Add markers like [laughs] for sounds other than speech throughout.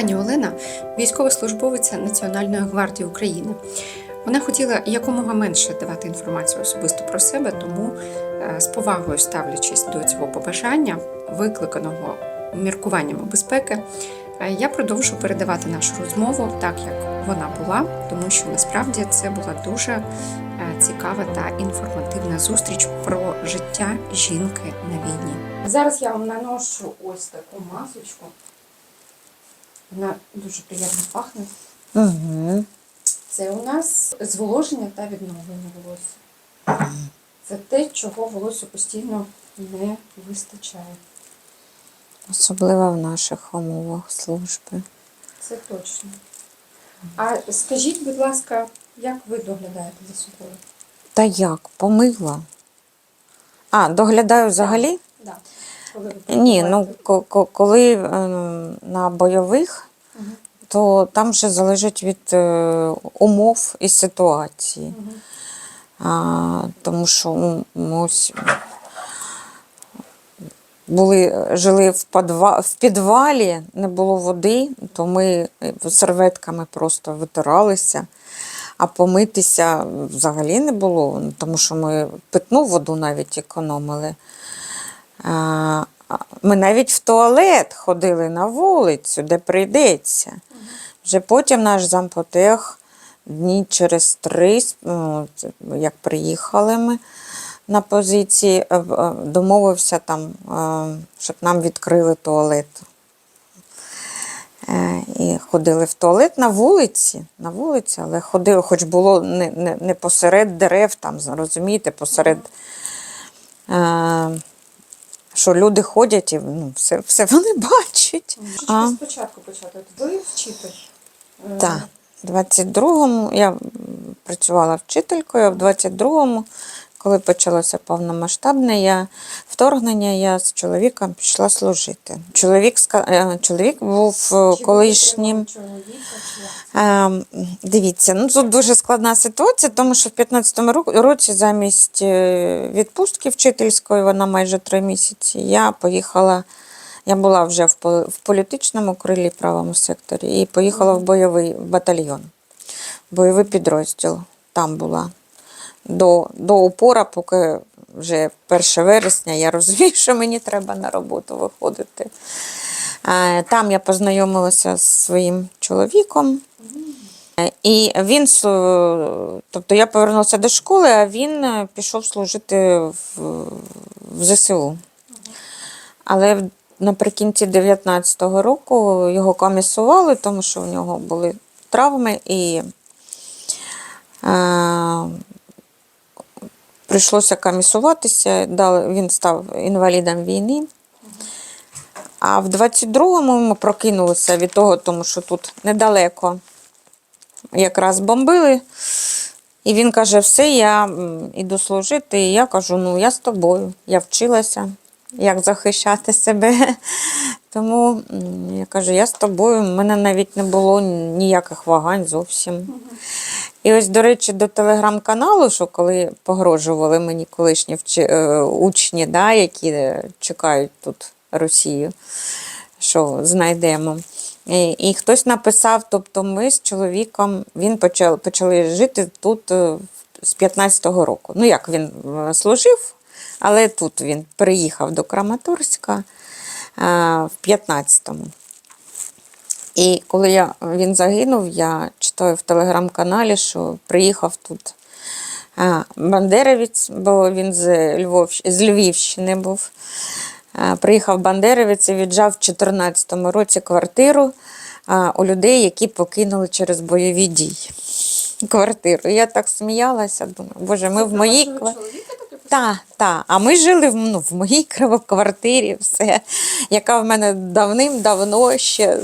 Пані Олена військовослужбовиця Національної гвардії України. Вона хотіла якомога менше давати інформацію особисто про себе, тому е, з повагою ставлячись до цього побажання, викликаного міркуваннями безпеки, е, я продовжу передавати нашу розмову так, як вона була, тому що насправді це була дуже е, цікава та інформативна зустріч про життя жінки на війні. Зараз я вам наношу ось таку масочку. Вона дуже приємно пахне. Угу. Це у нас зволоження та відновлення волосся. Це те, чого волосся постійно не вистачає. Особливо в наших умовах служби. Це точно. А скажіть, будь ласка, як ви доглядаєте за собою? Та як? Помила? А, доглядаю взагалі? Да. Ні, ну коли е, на бойових, то там вже залежить від е, умов і ситуації. А, тому що ну, ось були, жили в, подва, в підвалі, не було води, то ми серветками просто витиралися, а помитися взагалі не було, ну, тому що ми питну воду навіть економили. Ми навіть в туалет ходили на вулицю, де прийдеться. Вже потім наш зампотех дні через три, ну, як приїхали ми на позиції, е, е, домовився там, е, щоб нам відкрили туалет. І ходили в туалет на вулиці, на вулиці, але ходили, хоч було не, не, не посеред дерев, там, розумієте, посеред. Е, що люди ходять і ну, все, все вони бачать. А? спочатку почати. Ви вчитель. Е, Так, У 22-му я працювала вчителькою, а в 22-му, коли почалося повномасштабне я, вторгнення, я з чоловіком пішла служити. Чоловік, е, чоловік був е, колишнім. Ем, Дивіться, ну тут дуже складна ситуація, тому що в 15-му році замість е, відпустки вчительської, вона майже три місяці, я поїхала, я була вже в політичному крилі правому секторі і поїхала в бойовий батальйон, бойовий підрозділ. Там була до, до упора, поки вже 1 вересня я розумію, що мені треба на роботу виходити. Е, Там я познайомилася з своїм чоловіком. Е, І він, тобто я повернулася до школи, а він е, пішов служити в, в ЗСУ. Але наприкінці 19-го року його комісували, тому що в нього були травми і е, прийшлося комісуватися. Дали, він став інвалідом війни. А в 22-му ми прокинулися від того, тому що тут недалеко якраз бомбили. І він каже: все, я м, іду служити. І я кажу: ну, я з тобою. Я вчилася, як захищати себе. Тому я кажу, я з тобою. У мене навіть не було ніяких вагань зовсім. І ось, до речі, до телеграм-каналу, що коли погрожували мені колишні е, учні, да, які е, чекають тут Росію, що знайдемо. І, і хтось написав, тобто ми з чоловіком, він почав, почали жити тут е, з 15-го року. Ну, як він служив, але тут він приїхав до Краматорська в 15-му. І коли я, він загинув, я читаю в телеграм-каналі, що приїхав тут а, Бандеревець, бо він з, Львов, з Львівщини був. Приїхав Бандеревець і віджав в 2014 році квартиру у людей, які покинули через бойові дії. Квартиру. Я так сміялася, думаю, боже, ми в моїй квартирі. Так, так. А ми жили в, ну, в моїй квартирі, все, яка в мене давним-давно ще.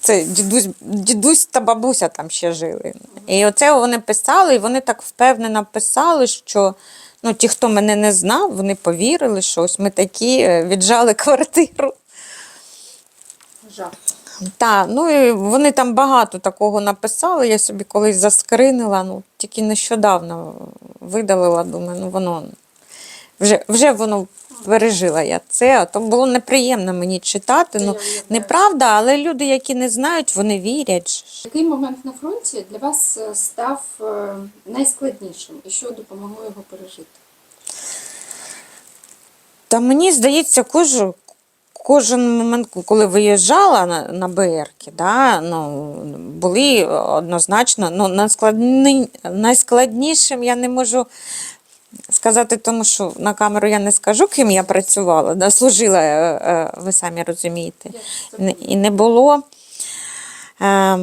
Це дідусь, дідусь та бабуся там ще жили. І оце вони писали, і вони так впевнено писали, що ну, ті, хто мене не знав, вони повірили, що ось ми такі е, віджали квартиру. Жах. Так, ну і вони там багато такого написали. Я собі колись заскринила, ну тільки нещодавно видалила, думаю, ну воно Вже, вже воно пережила я це, а то було неприємно мені читати. Ну, неправда, але люди, які не знають, вони вірять. Який момент на фронті для вас е, став е, найскладнішим і що допомогло його пережити? Та мені здається, кожен, кожен момент, коли виїжджала на, на БРки, да, ну, були однозначно ну, найскладні, найскладнішим я не можу сказати, тому що на камеру я не скажу, ким я працювала, да, служила, е, е, ви самі розумієте. І не було. Е,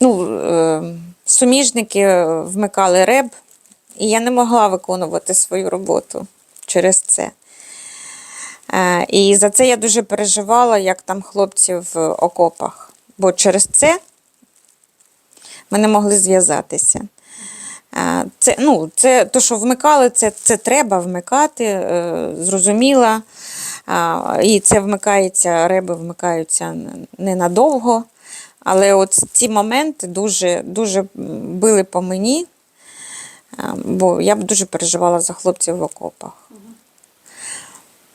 ну, е, суміжники вмикали реб, і я не могла виконувати свою роботу через це. Е, і за це я дуже переживала, як там хлопці в окопах. Бо через це ми не могли зв'язатися. Е, Це, ну, це то, що вмикали, це, це треба вмикати, е, зрозуміла. І це вмикається, реби вмикаються ненадовго. Але от ці моменти дуже, дуже били по мені, бо я б дуже переживала за хлопців в окопах.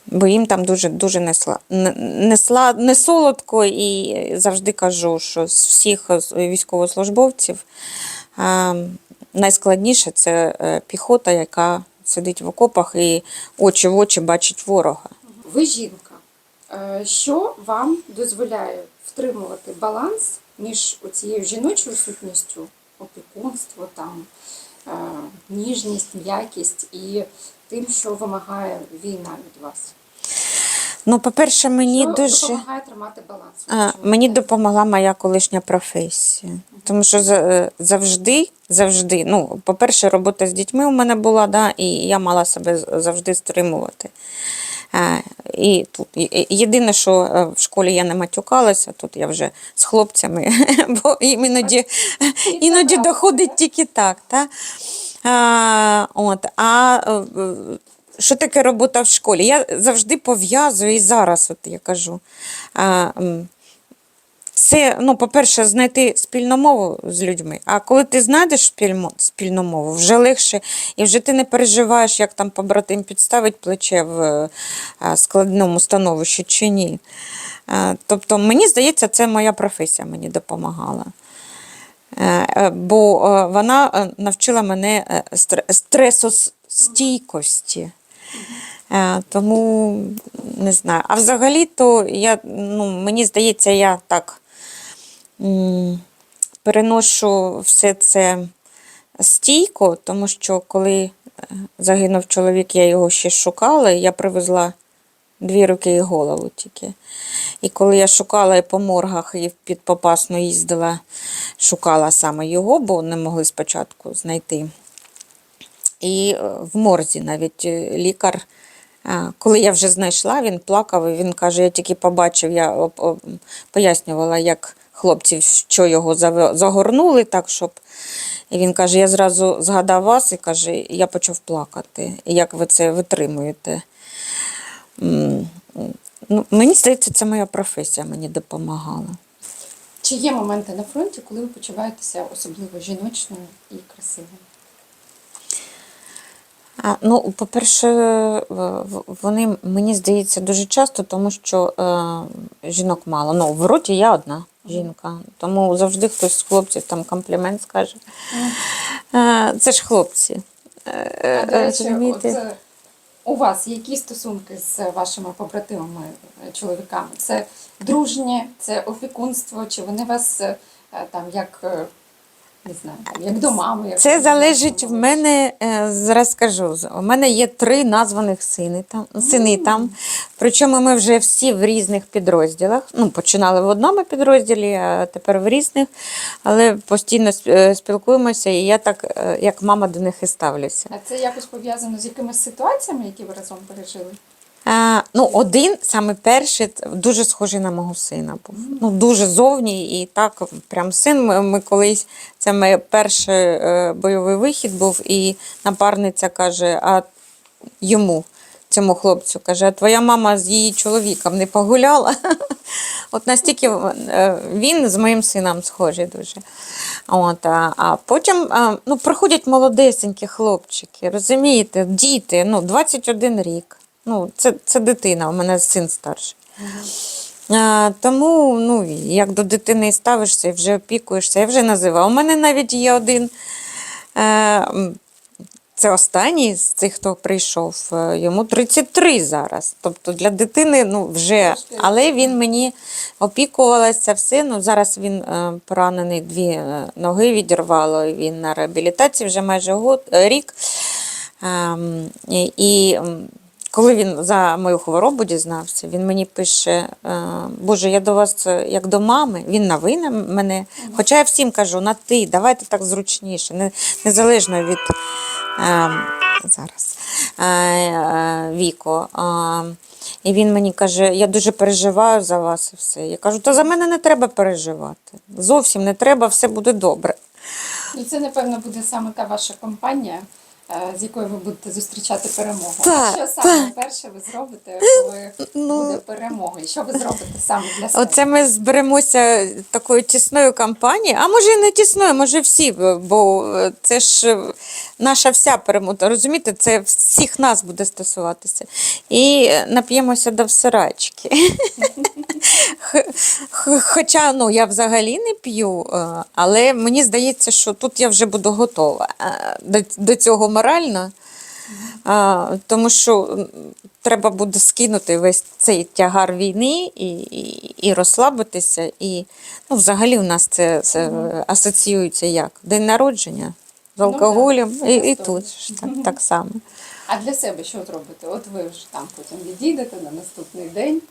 Бо їм там дуже, дуже не, сла, не, солодко, і завжди кажу, що з всіх військовослужбовців а, найскладніше це е, піхота, яка сидить в окопах і очі в очі бачить ворога. Ви жінка. Е, Що вам дозволяє втримувати баланс між цією жіночою сутністю, опікунство, там, е, ніжність, м'якість і тим, що вимагає війна від вас? Ну, по-перше, мені що дуже. допомагає тримати баланс? А, Мені допомогла моя колишня професія. Тому що е, завжди, завжди, ну, по-перше, робота з дітьми у мене була, да, і я мала себе завжди стримувати. І тут і- і- єдине, що е, в школі я не матюкалася, тут я вже з хлопцями, [laughs] бо їм іноді, іноді доходить тільки так. Та? А, от, а е, що таке робота в школі? Я завжди пов'язую і зараз, от я кажу. А, це, ну, по-перше, знайти спільну мову з людьми. А коли ти знайдеш спільну мову, вже легше, і вже ти не переживаєш, як там побратим підставить плече в е, складному становищі чи ні. Тобто, мені здається, це моя професія мені допомагала. Е, е, Бо е, вона навчила мене стресостійкості. Тому не знаю. А взагалі-то я, ну, мені здається, я так переношу все це стійко, тому що коли загинув чоловік, я його ще шукала, я привезла дві руки і голову тільки. І коли я шукала і по моргах, і під Попасну їздила, шукала саме його, бо не могли спочатку знайти. І е, в морзі навіть е, лікар, коли я вже знайшла, він плакав, і він каже, я тільки побачив, я пояснювала, як хлопці, що його загорнули, так, щоб. І він каже, я зразу згадав вас і каже, я почав плакати. Як ви це витримуєте? Ну, мені здається, це моя професія мені допомагала. Чи є моменти на фронті, коли ви почуваєтеся особливо жіночною і красивою? А, ну, по-перше, вони, мені здається, дуже часто, тому що е, жінок мало. Ну, в роті я одна жінка, тому завжди хтось з хлопців там комплімент скаже. Е, це ж хлопці. Е, А, до е, речі, от, е, у вас які стосунки з вашими побратимами, е, чоловіками? Це дружні, це опікунство, чи вони вас е, там як, е, не знаю, як до мами? Як Це залежить в мене, е, зараз скажу, у мене є три названих сини там, сини там. Причому ми вже всі в різних підрозділах. Ну, починали в одному підрозділі, а тепер в різних, але постійно е, спілкуємося, і я так, е, як мама до них і ставлюся. А це якось пов'язано з якимись ситуаціями, які ви разом пережили? А, ну, один, саме перший, дуже схожий на мого сина був. Ну, дуже зовні, і так, прям син. Ми, колись, це мій перший е, бойовий вихід був, і напарниця каже, а йому. цьому хлопцю, каже, а твоя мама з її чоловіком не погуляла. [laughs] От настільки е, він з моїм сином схожий дуже. От, а, а потім ну, приходять молодесенькі хлопчики, розумієте, діти, ну, 21 рік. Ну, це, це дитина, у мене син старший. А, тому, ну, як до дитини ставишся і вже опікуєшся, я вже називаю. У мене навіть є один. Е, це останній з цих, хто прийшов. е, Йому 33 зараз. Тобто для дитини ну, вже. Але він мені опікувалася все. Ну, зараз він е, поранений, дві е, ноги відірвало. і Він на реабілітації вже майже год, е, рік. Ем, і, коли він за мою хворобу дізнався, він мені пише: е, Боже, я до вас е, як до мами, він на мене. Хоча я всім кажу, на ти, давайте так зручніше, не, незалежно від е, зараз е, е, віку. Е, і він мені каже, я дуже переживаю за вас і все. Я кажу, та за мене не треба переживати. Зовсім не треба, все буде добре. Ну, це, напевно, буде саме та ваша компанія, з якою ви будете зустрічати перемогу. Так, що саме перше ви зробите, коли Ну. буде перемога? І що ви зробите саме для себе? Оце ми зберемося такою тісною компанією, а може і не тісною, може всі, бо це ж е, наша вся перемога. Розумієте, це всіх нас буде стосуватися. І нап'ємося до всирачки. [laughs] Хоча ну, я взагалі не п'ю, е, але мені здається, що тут я вже буду готова е, до, цього морально. Тому що треба буде скинути весь цей тягар війни і, і, і розслабитися. І ну, взагалі у нас це, це асоціюється як день народження з Ну, алкоголем, так, і, і тут ж так, так само. А для себе що зробите? От ви ж там потім відійдете на наступний день.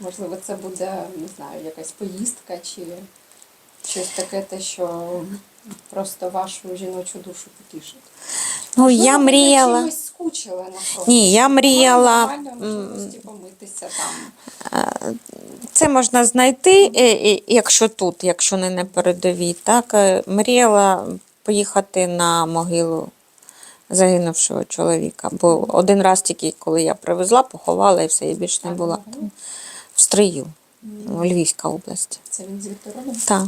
Можливо, це буде, не знаю, якась поїздка чи щось таке, те, що просто вашу жіночу душу потішить. Ну, Можливо, я мріяла. чимось скучили на. Ні, я мріяла, можливості помитися там. Це можна знайти, е, якщо тут, якщо не на передовій. Так, Е, мріяла поїхати на могилу загинувшого чоловіка. Бо один раз тільки, коли я привезла, поховала і все, і більше не була там. В Стрию, Львівська область. Це він звідти родом? Так.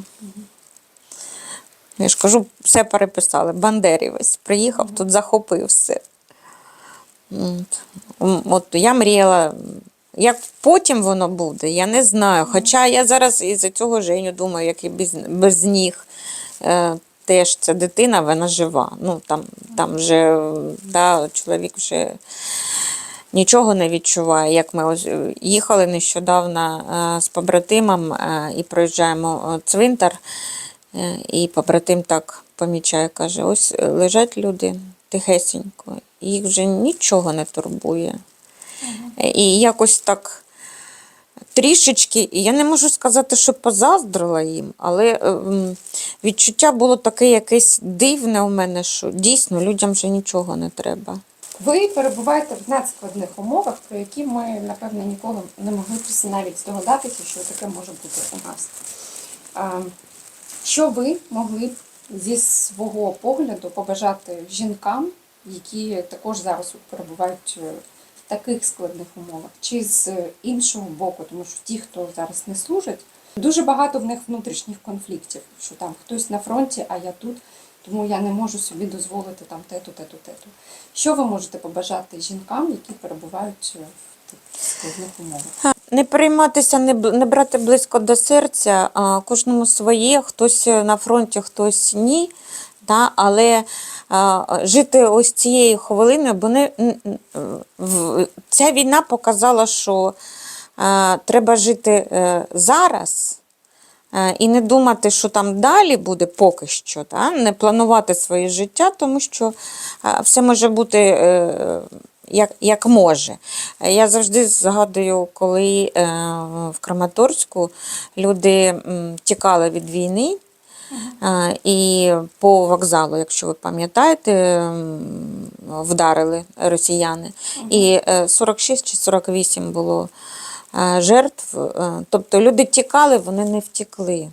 Я ж кажу, все переписали. Бандерівець приїхав, тут захопив все. От. От я мріяла, як потім воно буде, я не знаю. Хоча я зараз із-за цього Женю думаю, як і без, без ніг. Е, теж ця дитина, вона жива. Ну, там, там вже да, чоловік вже нічого не відчуває. Як ми ось е, їхали нещодавно е, з побратимом е, і проїжджаємо цвинтар, і побратим так помічає, каже: ось лежать люди тихесенько, їх вже нічого не турбує. І якось так. Трішечки, і я не можу сказати, що позаздрила їм, але відчуття було таке якесь дивне у мене, що дійсно людям вже нічого не треба. Ви перебуваєте в надскладних умовах, про які ми, напевно, ніколи не могли навіть здогадатися, що таке може бути у нас. Що ви могли б зі свого погляду побажати жінкам, які також зараз перебувають е, в таких складних умовах, чи з іншого боку, тому що ті, хто зараз не служать, дуже багато в них внутрішніх конфліктів, що там хтось на фронті, а я тут, тому я не можу собі дозволити там те-ту, те-ту, те-ту. Що ви можете побажати жінкам, які перебувають е, в складних умовах? Не перейматися, не, не брати близько до серця, а кожному своє, хтось на фронті, хтось ні. Да? Але а, жити ось цією хвилиною, бо не, в- ця війна показала, що а, треба жити е, зараз. Е, І не думати, що там далі буде поки що, та? не планувати своє життя, тому що е, все може бути е, як, як може. Я завжди згадую, коли в Краматорську люди тікали від війни. Е, І по вокзалу, якщо ви пам'ятаєте, вдарили росіяни. І е, 46 чи 48 було жертв. Е, Тобто люди тікали, вони не втікли.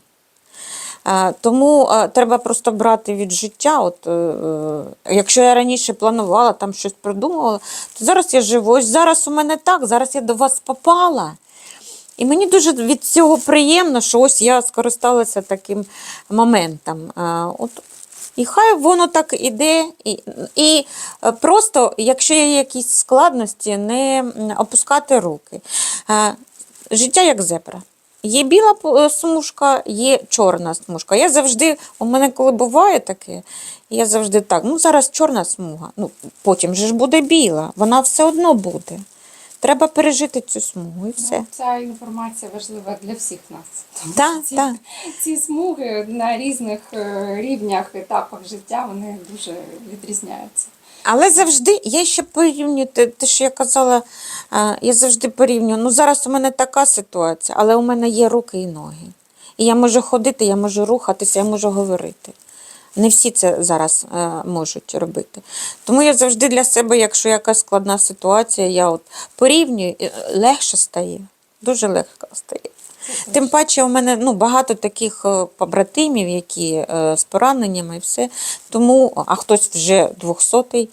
Е, Тому е, треба просто брати від життя. От, е, е, якщо я раніше планувала, там щось придумувала, то зараз я живу. Ось зараз у мене так, зараз я до вас попала. І мені дуже від цього приємно, що ось я скористалася таким моментом. От, і хай воно так іде. І, і е, просто, якщо є якісь складності, не опускати руки. Життя як зебра. Є біла е, смужка, є чорна смужка. Я завжди, у мене коли буває таке, я завжди так, ну зараз чорна смуга, ну потім же ж буде біла, вона все одно буде. Треба пережити цю смугу і все. Ну, ця інформація важлива для всіх нас. Тому ці, так. ці смуги на різних е, рівнях, етапах життя вони дуже відрізняються. Але завжди я ще порівнюю те, те, що я казала, я завжди порівнюю. Ну зараз у мене така ситуація, але у мене є руки і ноги. І я можу ходити, я можу рухатися, я можу говорити. Не всі це зараз е, можуть робити. Тому я завжди для себе, якщо якась складна ситуація, я от порівнюю, легше стає. Дуже легко стає. Тим паче у мене ну, багато таких е, побратимів, які е, з пораненнями і все. Тому, а хтось вже двохсотий.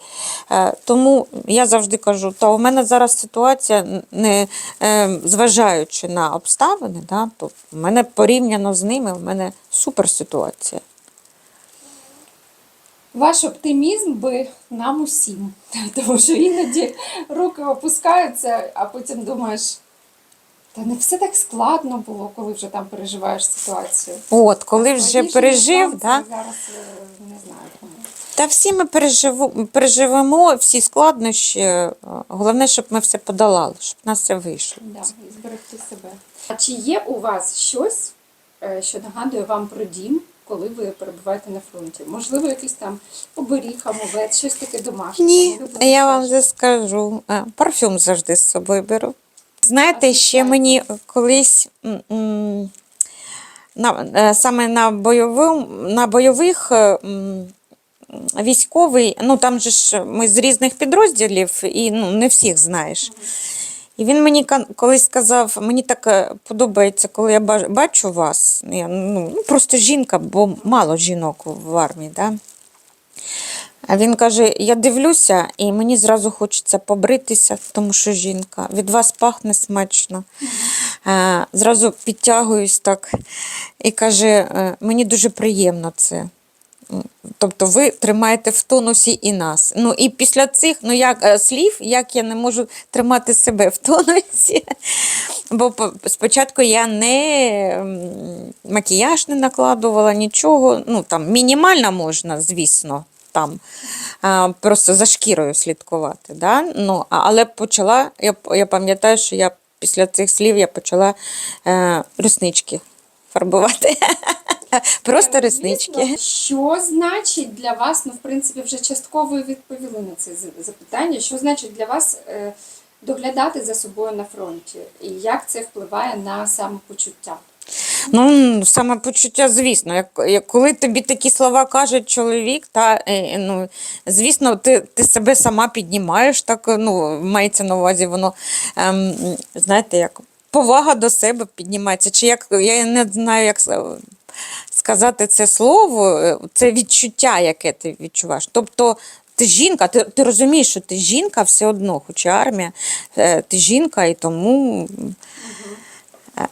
Е, тому я завжди кажу, та у мене зараз ситуація, не е, зважаючи на обставини, да, то в мене порівняно з ними, в мене супер ситуація. Ваш оптимізм би нам усім, [laughs] тому що іноді руки опускаються, а потім думаєш, та не все так складно було, коли вже там переживаєш ситуацію. От, коли вже Складніше, пережив, да, зараз е, не знаю. кому. Та всі ми переживу, переживемо всі складнощі. е, Головне, щоб ми все подолали, щоб в нас все вийшло. Да, і зберегти себе. А чи є у вас щось, е, що нагадує вам про дім, коли ви перебуваєте на фронті? Можливо, якийсь там оберіг, амулет, щось таке домашнє? Ні, я вам вже скажу. Парфюм завжди з собою беру. Знаєте, ще мені колись на, е, саме на, бойовим, на бойових е, військовий, ну там же ж ми з різних підрозділів і ну, не всіх знаєш. І він мені колись сказав, мені так е, подобається, коли я бачу вас. Я, ну, ну, просто жінка, бо мало жінок в армії. Да? А він каже: я дивлюся, і мені зразу хочеться побритися, тому що жінка. Від вас пахне смачно. Е, Зразу підтягуюсь так і каже: е, мені дуже приємно це. Тобто ви тримаєте в тонусі і нас. Ну і після цих ну, як, е, слів, як я не можу тримати себе в тонусі. [laughs] Бо спочатку я не макіяж не накладувала, нічого. Ну там мінімально можна, звісно, там просто за шкірою слідкувати. Да? Ну, але почала, я, я пам'ятаю, що я після цих слів я почала е, реснички фарбувати. [laughs] [laughs] Просто реснички. Що значить для вас, ну, в принципі, вже частково відповіли на це запитання, що значить для вас е, доглядати за собою на фронті? І як це впливає на самопочуття? Ну, самопочуття, звісно, як, як коли тобі такі слова каже чоловік, та е, ну, звісно, ти, ти себе сама піднімаєш, так ну, мається на увазі, воно ем, знаєте, як повага до себе піднімається. Чи як я не знаю, як сказати це слово, е, це відчуття, яке ти відчуваєш. Тобто. Ти жінка, ти, ти розумієш, що ти жінка все одно, хоча армія, е, ти жінка, і тому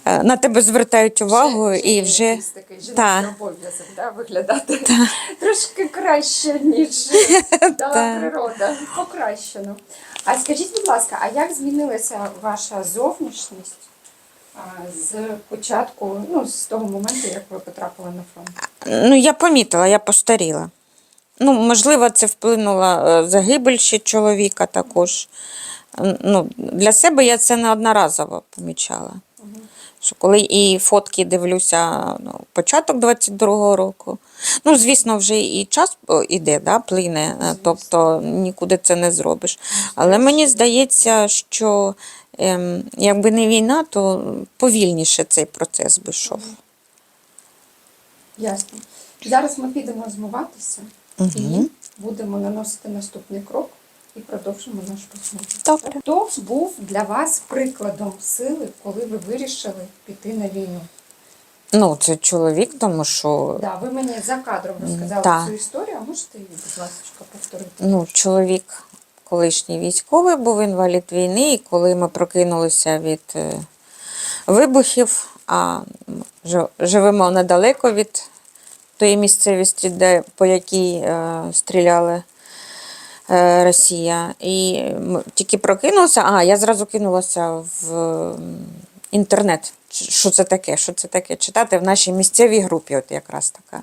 е, на тебе звертають увагу ще і є вже такий та. обов'язок да, виглядати трошки краще, ніж [laughs] дала природа. Покращено. А скажіть, будь ласка, а як змінилася ваша зовнішність з початку, ну, з того моменту, як ви потрапили на фронт? Ну, я помітила, я постаріла. Ну, можливо, це вплинуло е, загибель ще чоловіка також. Ну, для себе я це неодноразово помічала. Що коли і фотки дивлюся ну, початок 22-го року. Ну, звісно, вже і час іде, да, плине, е, тобто нікуди це не зробиш. Але мені здається, що якби не війна, то повільніше цей процес би йшов. Ясно. Зараз ми підемо змиватися і будемо наносити наступний крок і продовжимо нашу розмову. Добре. Хто був для вас прикладом сили, коли ви вирішили піти на війну? Ну, це чоловік, тому що Да, ви мені за кадром розказали так. цю історію, а можете її, будь ласка, повторити? ну, чоловік колишній військовий був інвалід війни, і коли ми прокинулися від е, вибухів, а жи- живемо недалеко від тої місцевості, де, по якій е, стріляли е, Росія. І тільки прокинулися, а я зразу кинулася в інтернет. Що це таке? Що це таке? Читати в нашій місцевій групі, от якраз така.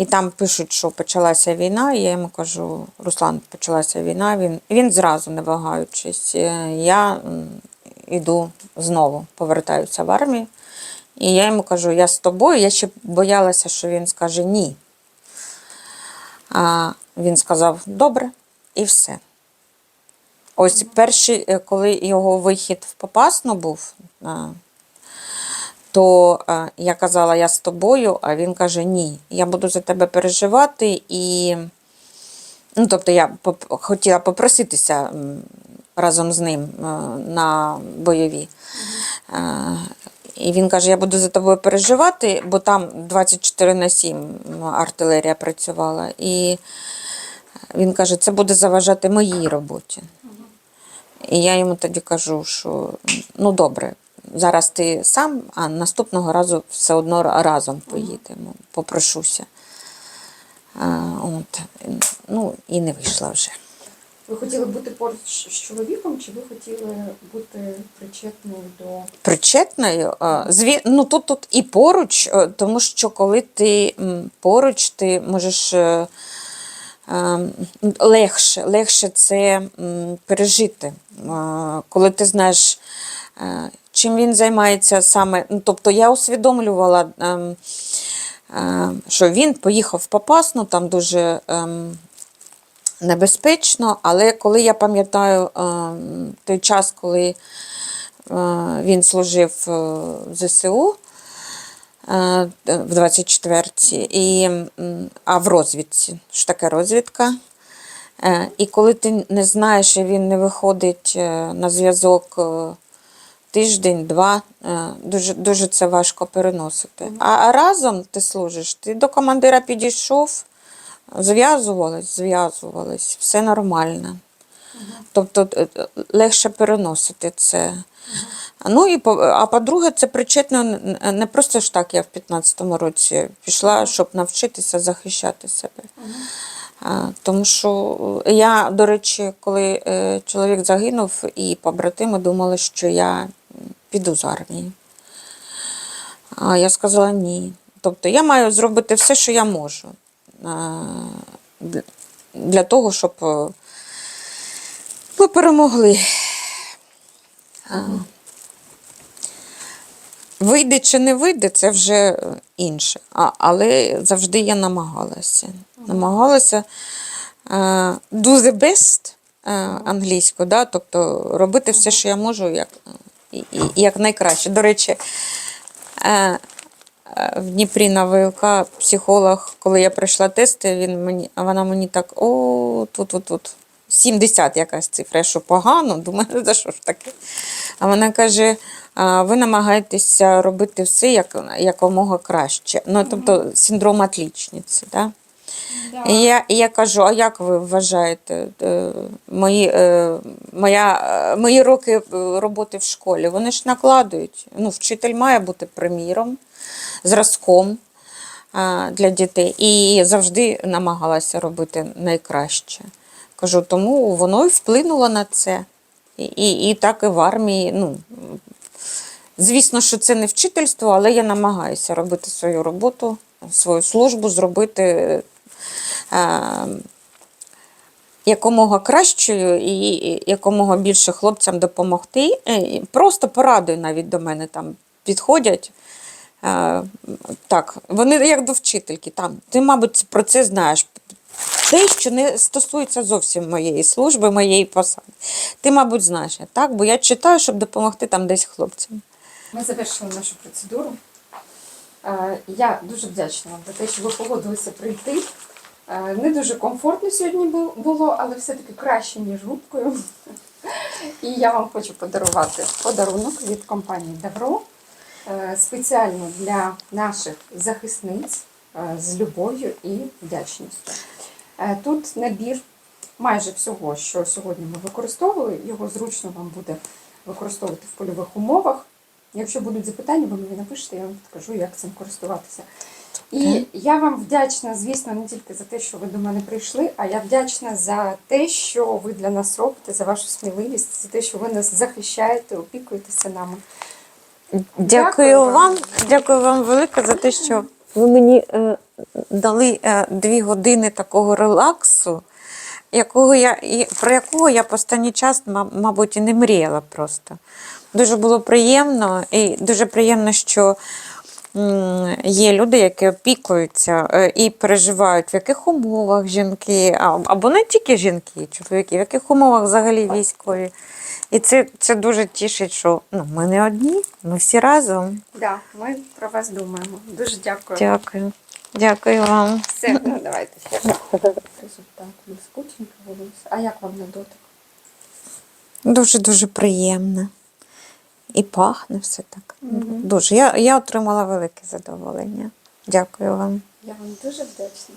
І там пишуть, що почалася війна, і я йому кажу, Руслан, почалася війна. Він, він зразу, не вагаючись, е, я м, іду знову, повертаюся в армію. І я йому кажу, я з тобою. Я ще боялася, що він скаже ні. А він сказав добре, і все. Ось перший, е, коли його вихід в Попасну був, то е, я казала, я з тобою, а він каже, ні, я буду за тебе переживати. І, ну, тобто я хотіла попроситися разом з ним е, на бойові. Е, І він каже, я буду за тобою переживати, бо там 24 на 7 артилерія працювала. І він каже, це буде заважати моїй роботі. І я йому тоді кажу, що ну добре, зараз ти сам, а наступного разу все одно разом поїдемо, попрошуся. А, от. Ну і не вийшла вже. Ви хотіли бути поруч з чоловіком, чи ви хотіли бути причетною до Причетною, зві... ну тут, тут і поруч, тому що коли ти поруч, ти можеш е, е, легше, легше це пережити. Коли ти знаєш, е, чим він займається саме. Ну, тобто я усвідомлювала, ем, е, що він поїхав в Попасну, там дуже. ем, Небезпечно, але коли я пам'ятаю ем, той час, коли е, він служив е, в ЗСУ в 24-ці, і, а в розвідці. Що таке розвідка? І коли ти не знаєш, і він не виходить на зв'язок е, тиждень, два, е, дуже, дуже це важко переносити. А, разом ти служиш, ти до командира підійшов, зв'язувались, зв'язувались, все нормально. Тобто е, е, легше переносити це. Ну і а по-друге, це причетно не просто ж так я в 15-му році пішла, щоб навчитися захищати себе. Тому що я, до речі, коли чоловік загинув, і побратими думали, що я піду з армії. А я сказала ні. Тобто я маю зробити все, що я можу для- для того, щоб е, ми перемогли. Вийде чи не вийде, це вже е, інше. А, але завжди я намагалася. Намагалася е, do the best е, англійською, да? тобто робити все, що я можу, як, як найкраще. До речі, е, е, в Дніпрі на ВЛК психолог, коли я пройшла тести, він мені, а вона мені так, о, тут, тут, тут. 70 якась цифра, що погано, думаю, [laughs] за що ж таке? А вона каже: ви намагаєтеся робити все як, якомога краще. Ну, тобто синдром отлічниці. Да? І я, і я кажу: а як ви вважаєте, е, мої, моя, е, мої роки е, роботи в школі, вони ж накладують. Ну, вчитель має бути приміром, зразком для дітей. І завжди намагалася робити найкраще. Кажу, тому воно і вплинуло на це. І, і, і так і в армії. Ну, звісно, що це не вчительство, але я намагаюся робити свою роботу, свою службу, зробити е, якомога кращою і якомога більше хлопцям допомогти. Е, Просто порадою навіть до мене там підходять. Е, так, вони як до вчительки. Там, ти, мабуть, про це знаєш. Те, що не стосується зовсім моєї служби, моєї посади. Ти, мабуть, знаєш, так? Бо я читаю, щоб допомогти там десь хлопцям. Ми завершили нашу процедуру. Е, Я дуже вдячна вам за те, що ви погодилися прийти. Е, Не дуже комфортно сьогодні було, але все-таки краще, ніж губкою. І я вам хочу подарувати подарунок від компанії Давро. е, спеціально для наших захисниць е, з любов'ю і вдячністю. Тут набір майже всього, що сьогодні ми використовували. Його зручно вам буде використовувати в польових умовах. Якщо будуть запитання, ви мені напишете, я вам підкажу, як цим користуватися. І я вам вдячна, звісно, не тільки за те, що ви до мене прийшли, а я вдячна за те, що ви для нас робите, за вашу сміливість, за те, що ви нас захищаєте, опікуєтеся нами. Дякую, Дякую вам. Дякую вам велике за те, що ви мені е, дали е, дві години такого релаксу, якого я, і, про якого я останній час, мабуть, і не мріяла просто. Дуже було приємно, і дуже приємно, що є люди, які опікуються е, і переживають, в яких умовах жінки, або не тільки жінки, чоловіки, в яких умовах взагалі військові. І це, це дуже тішить, що ну, ми не одні, ми всі разом. Да, ми про вас думаємо. Дуже дякую. Дякую. Дякую вам. Все, ну давайте ще результат блискученько волосся. А як вам на дотик? Дуже-дуже приємно. І пахне все так. Дуже. Я, я отримала велике задоволення. Дякую вам. Я вам дуже вдячна.